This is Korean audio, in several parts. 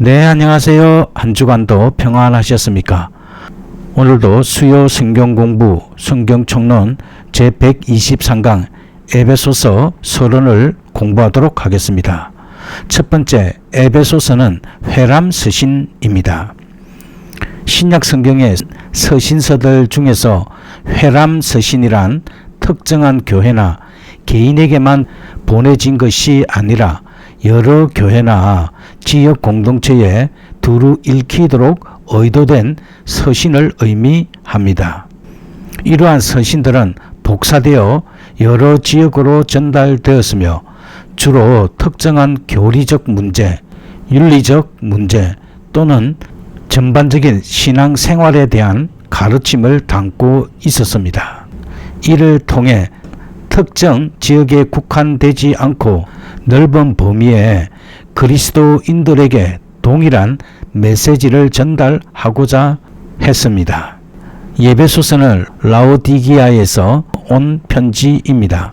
네, 안녕하세요. 한 주간도 평안하셨습니까? 오늘도 수요 성경 공부, 성경 총론 제123강 에베소서 서론을 공부하도록 하겠습니다. 첫 번째, 에베소서는 회람 서신입니다. 신약 성경의 서신서들 중에서 회람 서신이란 특정한 교회나 개인에게만 보내진 것이 아니라 여러 교회나 지역 공동체에 두루 읽히도록 의도된 서신을 의미합니다. 이러한 서신들은 복사되어 여러 지역으로 전달되었으며 주로 특정한 교리적 문제, 윤리적 문제 또는 전반적인 신앙 생활에 대한 가르침을 담고 있었습니다. 이를 통해 특정 지역에 국한되지 않고 넓은 범위에 그리스도인들에게 동일한 메시지를 전달하고자 했습니다. 예배소서는 라오디기아에서 온 편지입니다.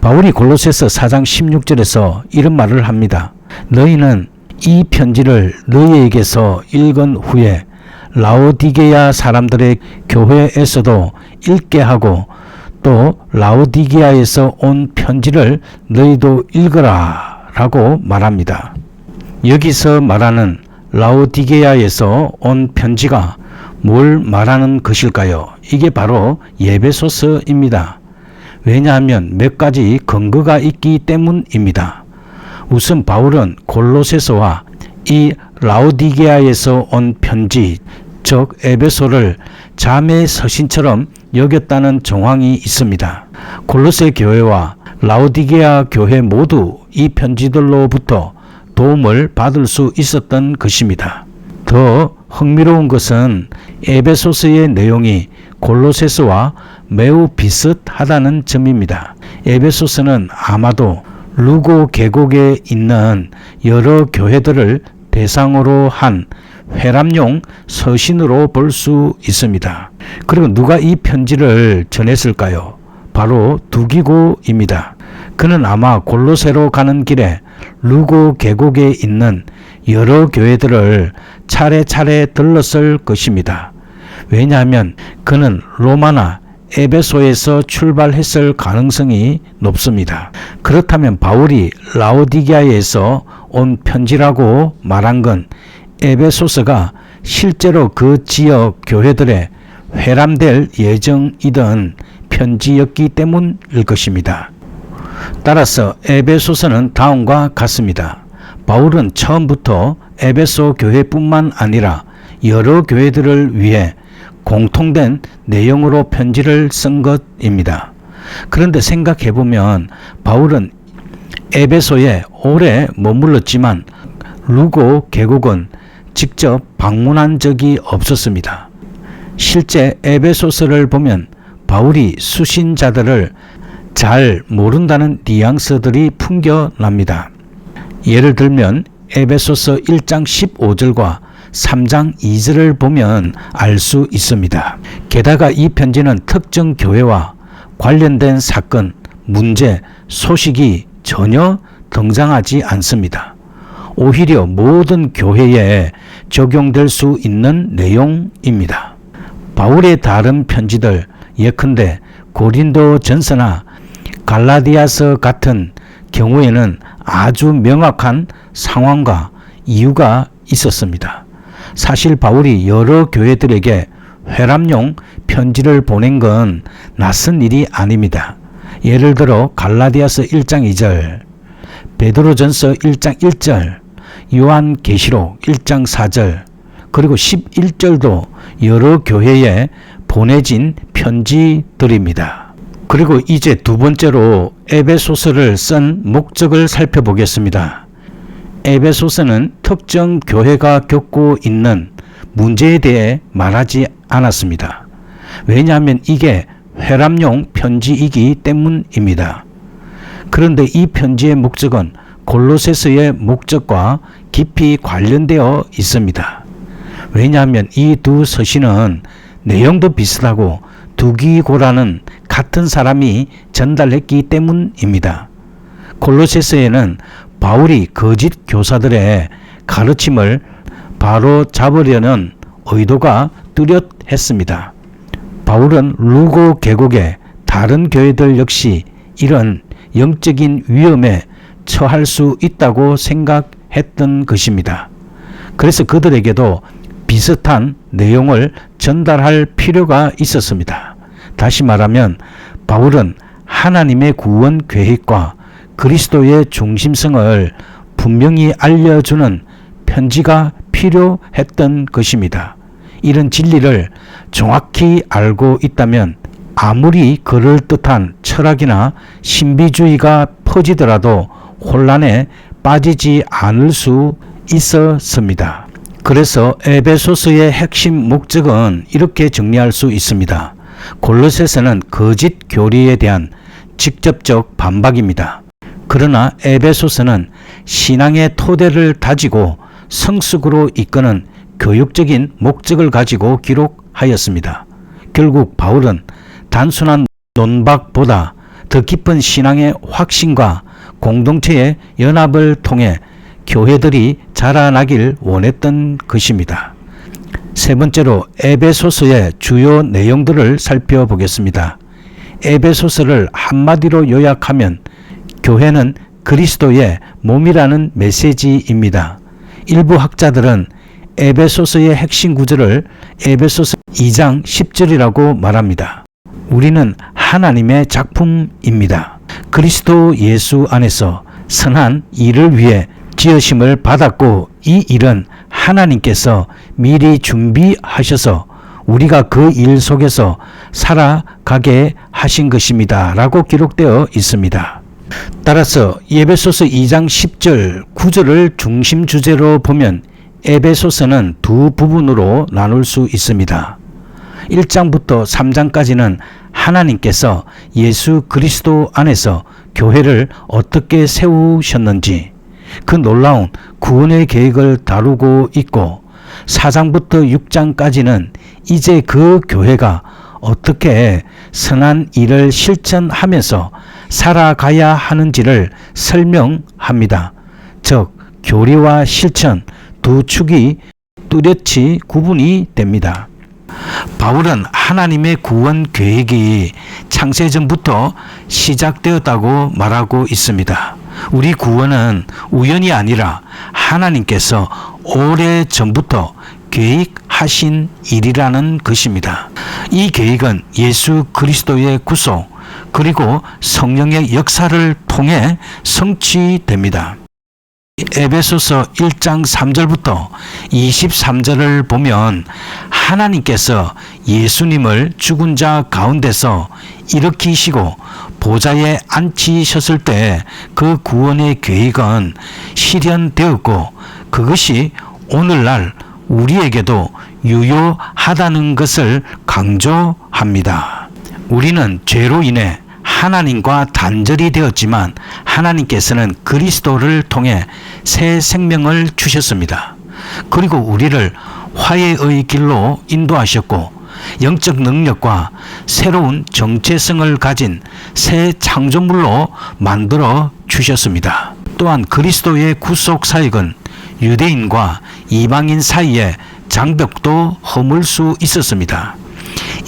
바울이 골로새서 4장 16절에서 이런 말을 합니다. 너희는 이 편지를 너희에게서 읽은 후에 라오디게아 사람들의 교회에서도 읽게 하고 또 라오디게아에서 온 편지를 너희도 읽어라 라고 말합니다. 여기서 말하는 라오디게아에서 온 편지가 뭘 말하는 것일까요? 이게 바로 예배소서입니다. 왜냐하면 몇 가지 근거가 있기 때문입니다. 우선 바울은 골로새서와 이 라오디게아에서 온 편지, 즉 에베소를 자매 서신처럼 여겼다는 정황이 있습니다. 골로새 교회와 라오디게아 교회 모두 이 편지들로부터 도움을 받을 수 있었던 것입니다. 더 흥미로운 것은 에베소서의 내용이 골로새서와 매우 비슷하다는 점입니다. 에베소서는 아마도 루고 계곡에 있는 여러 교회들을 대상으로 한 회람용 서신으로 볼 수 있습니다. 그리고 누가 이 편지를 전했을까요? 바로 두기고입니다. 그는 아마 골로새로 가는 길에 루고 계곡에 있는 여러 교회들을 차례차례 들렀을 것입니다. 왜냐하면 그는 로마나 에베소에서 출발했을 가능성이 높습니다. 그렇다면 바울이 라오디게아에서 온 편지라고 말한 건 에베소서가 실제로 그 지역 교회들의 회람될 예정이던 편지였기 때문일 것입니다. 따라서 에베소서는 다음과 같습니다. 바울은 처음부터 에베소 교회뿐만 아니라 여러 교회들을 위해 공통된 내용으로 편지를 쓴 것입니다. 그런데 생각해 보면 바울은 에베소에 오래 머물렀지만 루고 계곡은 직접 방문한 적이 없었습니다. 실제 에베소서를 보면 바울이 수신자들을 잘 모른다는 뉘앙스들이 풍겨납니다. 예를 들면 에베소서 1장 15절과 3장 2절을 보면 알 수 있습니다. 게다가 이 편지는 특정 교회와 관련된 사건, 문제, 소식이 전혀 등장하지 않습니다. 오히려 모든 교회에 적용될 수 있는 내용입니다. 바울의 다른 편지들 예컨대 고린도 전서나 갈라디아서 같은 경우에는 아주 명확한 상황과 이유가 있었습니다. 사실 바울이 여러 교회들에게 회람용 편지를 보낸 건 낯선 일이 아닙니다. 예를 들어 갈라디아서 1장 2절, 베드로전서 1장 1절, 요한계시록 1장 4절, 그리고 11절도 여러 교회에 보내진 편지들입니다. 그리고 이제 두 번째로 에베소서를 쓴 목적을 살펴보겠습니다. 에베소서는 특정 교회가 겪고 있는 문제에 대해 말하지 않았습니다. 왜냐하면 이게 회람용 편지이기 때문입니다. 그런데 이 편지의 목적은 골로새서의 목적과 깊이 관련되어 있습니다. 왜냐하면 이 두 서신은 내용도 비슷하고 두기고라는 같은 사람이 전달했기 때문입니다. 골로새서에는 바울이 거짓 교사들의 가르침을 바로 잡으려는 의도가 뚜렷했습니다. 바울은 루고 계곡의 다른 교회들 역시 이런 영적인 위험에 처할 수 있다고 생각 했던 것입니다. 그래서 그들에게도 비슷한 내용을 전달할 필요가 있었습니다. 다시 말하면 바울은 하나님의 구원 계획과 그리스도의 중심성을 분명히 알려주는 편지가 필요했던 것입니다. 이런 진리를 정확히 알고 있다면 아무리 그럴듯한 철학이나 신비주의가 퍼지더라도 혼란에 빠지지 않을 수 있었습니다. 그래서 에베소스의 핵심 목적은 이렇게 정리할 수 있습니다. 골로새서는 거짓 교리에 대한 직접적 반박입니다. 그러나 에베소서는 신앙의 토대를 다지고 성숙으로 이끄는 교육적인 목적을 가지고 기록하였습니다. 결국 바울은 단순한 논박보다 더 깊은 신앙의 확신과 공동체의 연합을 통해 교회들이 자라나길 원했던 것입니다. 세 번째로 에베소서의 주요 내용들을 살펴보겠습니다. 에베소서를 한마디로 요약하면 교회는 그리스도의 몸이라는 메시지입니다. 일부 학자들은 에베소서의 핵심 구절을 에베소서 2장 10절이라고 말합니다. 우리는 하나님의 작품입니다. 그리스도 예수 안에서 선한 일을 위해 지으심을 받았고 이 일은 하나님께서 미리 준비하셔서 우리가 그 일 속에서 살아가게 하신 것입니다. 라고 기록되어 있습니다. 따라서 예배소서 2장 10절 9절을 중심 주제로 보면 에베소서는 두 부분으로 나눌 수 있습니다. 1장부터 3장까지는 하나님께서 예수 그리스도 안에서 교회를 어떻게 세우셨는지 그 놀라운 구원의 계획을 다루고 있고 4장부터 6장까지는 이제 그 교회가 어떻게 선한 일을 실천하면서 살아가야 하는지를 설명합니다. 즉, 교리와 실천 두 축이 뚜렷이 구분이 됩니다. 바울은 하나님의 구원 계획이 창세 전부터 시작되었다고 말하고 있습니다. 우리 구원은 우연이 아니라 하나님께서 오래 전부터 계획하신 일이라는 것입니다. 이 계획은 예수 그리스도의 구속 그리고 성령의 역사를 통해 성취됩니다. 에베소서 1장 3절부터 23절을 보면 하나님께서 예수님을 죽은 자 가운데서 일으키시고 보좌에 앉히셨을 때 그 구원의 계획은 실현되었고 그것이 오늘날 우리에게도 유효하다는 것을 강조합니다. 우리는 죄로 인해 하나님과 단절이 되었지만 하나님께서는 그리스도를 통해 새 생명을 주셨습니다. 그리고 우리를 화해의 길로 인도하셨고 영적 능력과 새로운 정체성을 가진 새 창조물로 만들어 주셨습니다. 또한 그리스도의 구속 사역은 유대인과 이방인 사이에 장벽도 허물 수 있었습니다.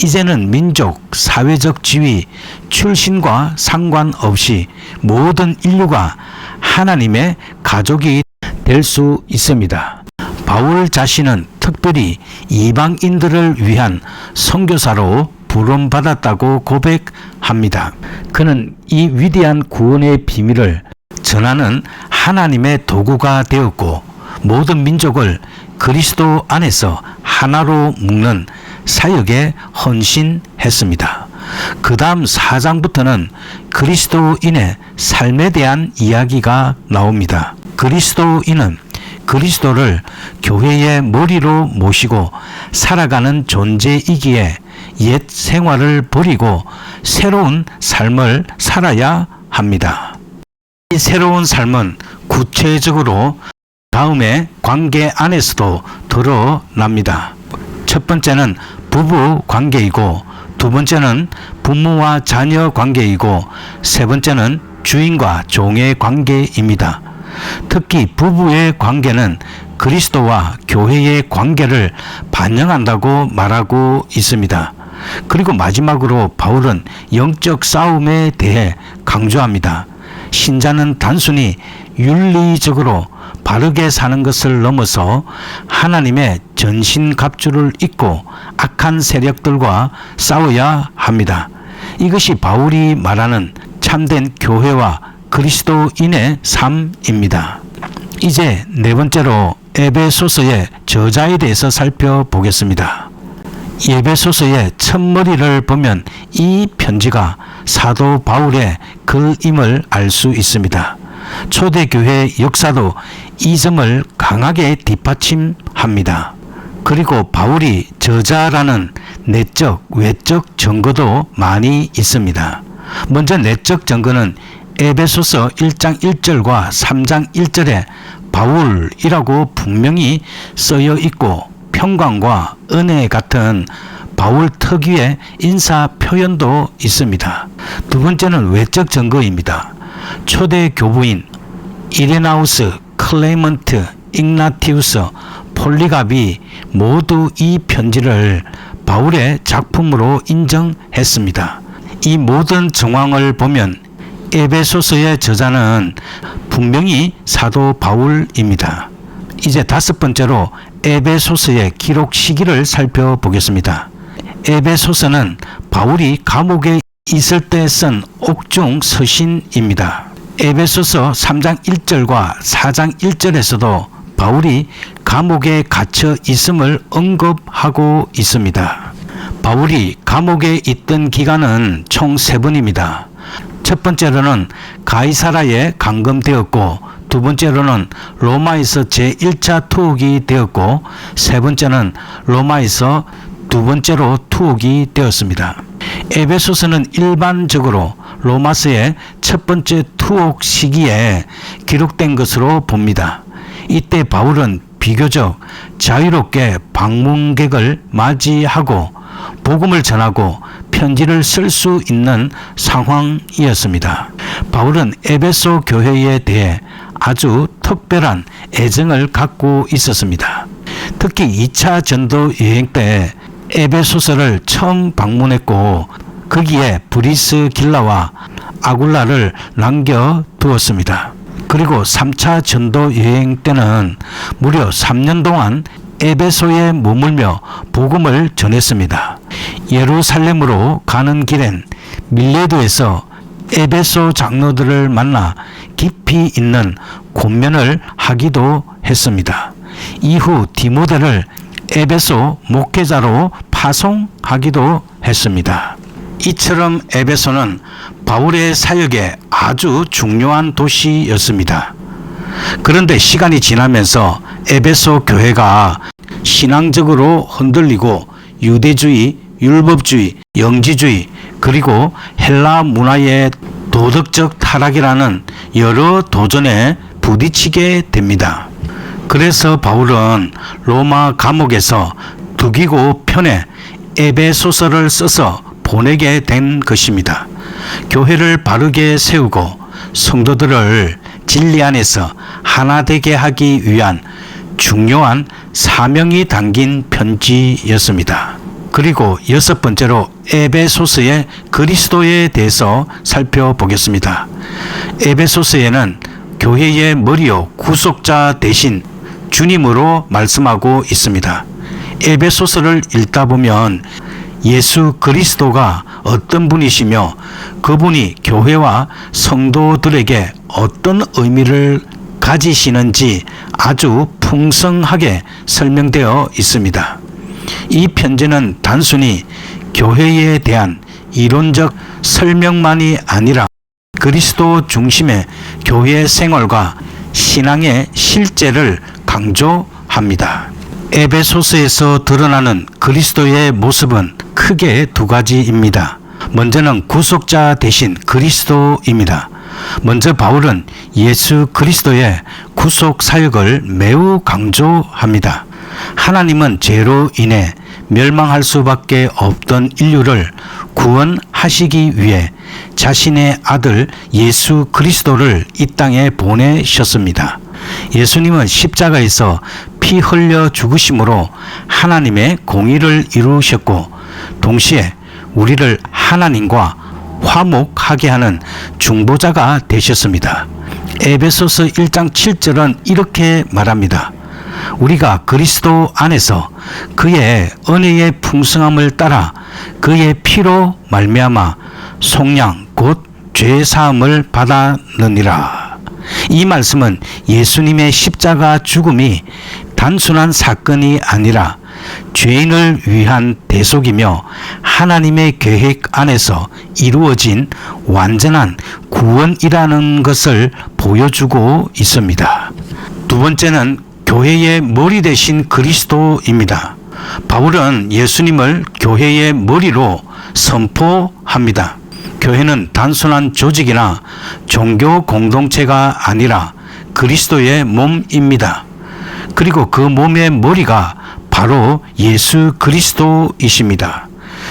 이제는 민족, 사회적 지위, 출신과 상관없이 모든 인류가 하나님의 가족이 될 수 있습니다. 바울 자신은 특별히 이방인들을 위한 선교사로 부름받았다고 고백합니다. 그는 이 위대한 구원의 비밀을 전하는 하나님의 도구가 되었고 모든 민족을 그리스도 안에서 하나로 묶는 사역에 헌신했습니다. 그 다음 4장부터는 그리스도인의 삶에 대한 이야기가 나옵니다. 그리스도인은 그리스도를 교회의 머리로 모시고 살아가는 존재이기에 옛 생활을 버리고 새로운 삶을 살아야 합니다. 이 새로운 삶은 구체적으로 다음에 관계 안에서도 드러납니다. 첫 번째는 부부 관계이고 두 번째는 부모와 자녀 관계이고 세 번째는 주인과 종의 관계입니다. 특히 부부의 관계는 그리스도와 교회의 관계를 반영한다고 말하고 있습니다. 그리고 마지막으로 바울은 영적 싸움에 대해 강조합니다. 신자는 단순히 윤리적으로 바르게 사는 것을 넘어서 하나님의 전신갑주를 입고 악한 세력들과 싸워야 합니다. 이것이 바울이 말하는 참된 교회와 그리스도인의 삶입니다. 이제 네 번째로 에베소서의 저자에 대해서 살펴보겠습니다. 예배소서의 첫머리를 보면 이 편지가 사도 바울의 글임을 알 수 있습니다. 초대교회 역사도 이 점을 강하게 뒷받침합니다. 그리고 바울이 저자라는 내적, 외적 증거도 많이 있습니다. 먼저 내적 증거는 에베소서 1장 1절과 3장 1절에 바울이라고 분명히 쓰여 있고 평강과 은혜 같은 바울 특유의 인사 표현도 있습니다. 두 번째는 외적 증거입니다. 초대 교부인 이레나우스, 클레먼트, igna티우스, 폴리갑이 모두 이 편지를 바울의 작품으로 인정했습니다. 이 모든 정황을 보면 에베소서의 저자는 분명히 사도 바울입니다. 이제 다섯 번째로 에베소서의 기록 시기를 살펴보겠습니다. 에베소서는 바울이 감옥에 있을 때 쓴 옥중 서신입니다. 에베소서 3장 1절과 4장 1절에서도 바울이 감옥에 갇혀 있음을 언급하고 있습니다. 바울이 감옥에 있던 기간은 총 세 번입니다. 첫 번째로는 가이사라에 감금되었고 두 번째로는 로마에서 제1차 투옥이 되었고 세 번째는 로마에서 두 번째로 투옥이 되었습니다. 에베소서는 일반적으로 로마서의 첫 번째 투옥 시기에 기록된 것으로 봅니다. 이때 바울은 비교적 자유롭게 방문객을 맞이하고 복음을 전하고 편지를 쓸 수 있는 상황이었습니다. 바울은 에베소 교회에 대해 아주 특별한 애정을 갖고 있었습니다. 특히 2차 전도 여행 때 에베소서를 처음 방문했고 거기에 브리스 길라와 아굴라를 남겨 두었습니다. 그리고 3차 전도 여행 때는 무려 3년 동안 에베소에 머물며 복음을 전했습니다. 예루살렘으로 가는 길엔 밀레도에서 에베소 장로들을 만나 깊이 있는 권면을 하기도 했습니다. 이후 디모데를 에베소 목회자로 파송하기도 했습니다. 이처럼 에베소는 바울의 사역에 아주 중요한 도시였습니다. 그런데 시간이 지나면서 에베소 교회가 신앙적으로 흔들리고 유대주의, 율법주의, 영지주의, 그리고 헬라 문화의 도덕적 타락이라는 여러 도전에 부딪히게 됩니다. 그래서 바울은 로마 감옥에서 득이고 편에 에베소서를 써서 보내게 된 것입니다. 교회를 바르게 세우고 성도들을 진리 안에서 하나 되게 하기 위한 중요한 사명이 담긴 편지였습니다. 그리고 여섯 번째로 에베소스의 그리스도에 대해서 살펴보겠습니다. 에베소스에는 교회의 머리요 구속자 대신 주님으로 말씀하고 있습니다. 에베소서를 읽다 보면 예수 그리스도가 어떤 분이시며 그분이 교회와 성도들에게 어떤 의미를 가지시는지 아주 풍성하게 설명되어 있습니다. 이 편지는 단순히 교회에 대한 이론적 설명만이 아니라 그리스도 중심의 교회 생활과 신앙의 실제를 강조합니다. 에베소스에서 드러나는 그리스도의 모습은 크게 두 가지입니다. 먼저는 구속자 대신 그리스도입니다. 먼저 바울은 예수 그리스도의 구속 사역을 매우 강조합니다. 하나님은 죄로 인해 멸망할 수밖에 없던 인류를 구원하시기 위해 자신의 아들 예수 그리스도를 이 땅에 보내셨습니다. 예수님은 십자가에서 피 흘려 죽으심으로 하나님의 공의를 이루셨고 동시에 우리를 하나님과 화목하게 하는 중보자가 되셨습니다. 에베소서 1장 7절은 이렇게 말합니다. 우리가 그리스도 안에서 그의 은혜의 풍성함을 따라 그의 피로 말미암아 속량 곧 죄 사함을 받았느니라. 이 말씀은 예수님의 십자가 죽음이 단순한 사건이 아니라 죄인을 위한 대속이며 하나님의 계획 안에서 이루어진 완전한 구원이라는 것을 보여주고 있습니다. 두 번째는 교회의 머리 대신 그리스도입니다. 바울은 예수님을 교회의 머리로 선포합니다. 교회는 단순한 조직이나 종교 공동체가 아니라 그리스도의 몸입니다. 그리고 그 몸의 머리가 바로 예수 그리스도이십니다.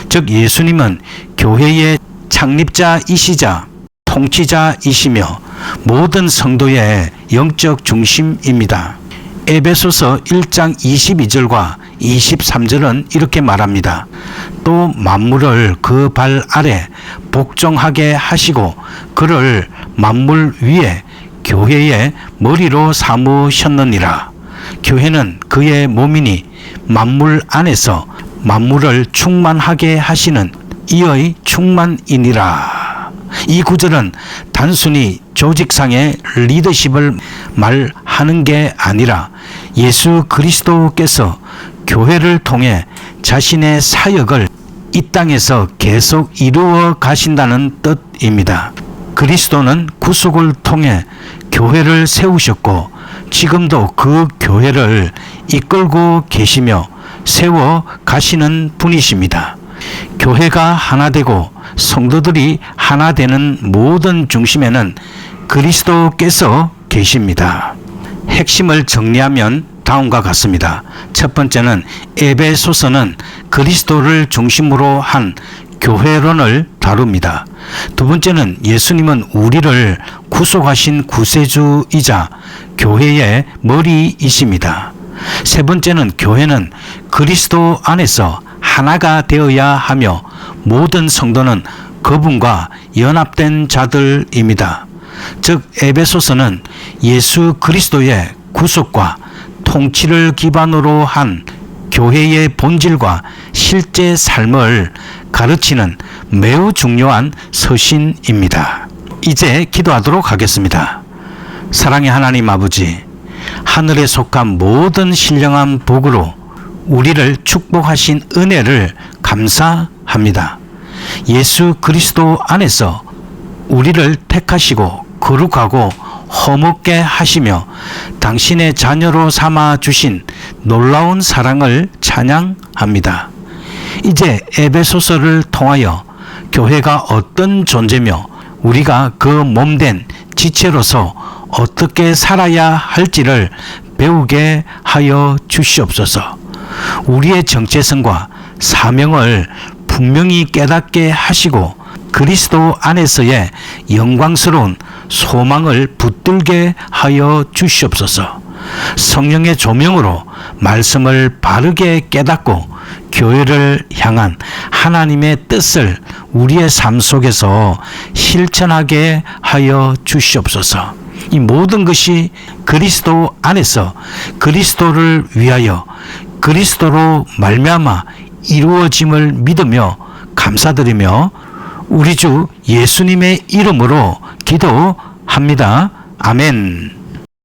즉 예수님은 교회의 창립자이시자 통치자이시며 모든 성도의 영적 중심입니다. 에베소서 1장 22절과 23절은 이렇게 말합니다. 또 만물을 그 발 아래 복종하게 하시고 그를 만물 위에 교회의 머리로 삼으셨느니라. 교회는 그의 몸이니 만물 안에서 만물을 충만하게 하시는 이의 충만이니라. 이 구절은 단순히 조직상의 리더십을 말하는 게 아니라 예수 그리스도께서 교회를 통해 자신의 사역을 이 땅에서 계속 이루어 가신다는 뜻입니다. 그리스도는 구속을 통해 교회를 세우셨고 지금도 그 교회를 이끌고 계시며 세워 가시는 분이십니다. 교회가 하나 되고 성도들이 하나 되는 모든 중심에는 그리스도께서 계십니다. 핵심을 정리하면 다음과 같습니다. 첫 번째는 에베소서는 그리스도를 중심으로 한 교회론을 다룹니다. 두 번째는 예수님은 우리를 구속하신 구세주이자 교회의 머리이십니다. 세 번째는 교회는 그리스도 안에서 하나가 되어야 하며 모든 성도는 그분과 연합된 자들입니다. 즉 에베소서는 예수 그리스도의 구속과 통치를 기반으로 한 교회의 본질과 실제 삶을 가르치는 매우 중요한 서신입니다. 이제 기도하도록 하겠습니다. 사랑의 하나님 아버지, 하늘에 속한 모든 신령한 복으로 우리를 축복하신 은혜를 감사합니다. 예수 그리스도 안에서 우리를 택하시고 거룩하고 허먹게 하시며 당신의 자녀로 삼아 주신 놀라운 사랑을 찬양합니다. 이제 에베소서를 통하여 교회가 어떤 존재며 우리가 그 몸된 지체로서 어떻게 살아야 할지를 배우게 하여 주시옵소서. 우리의 정체성과 사명을 분명히 깨닫게 하시고 그리스도 안에서의 영광스러운 소망을 붙들게 하여 주시옵소서. 성령의 조명으로 말씀을 바르게 깨닫고 교회를 향한 하나님의 뜻을 우리의 삶 속에서 실천하게 하여 주시옵소서. 이 모든 것이 그리스도 안에서 그리스도를 위하여 그리스도로 말미암아 이루어짐을 믿으며 감사드리며 우리 주 예수님의 이름으로 기도합니다. 아멘.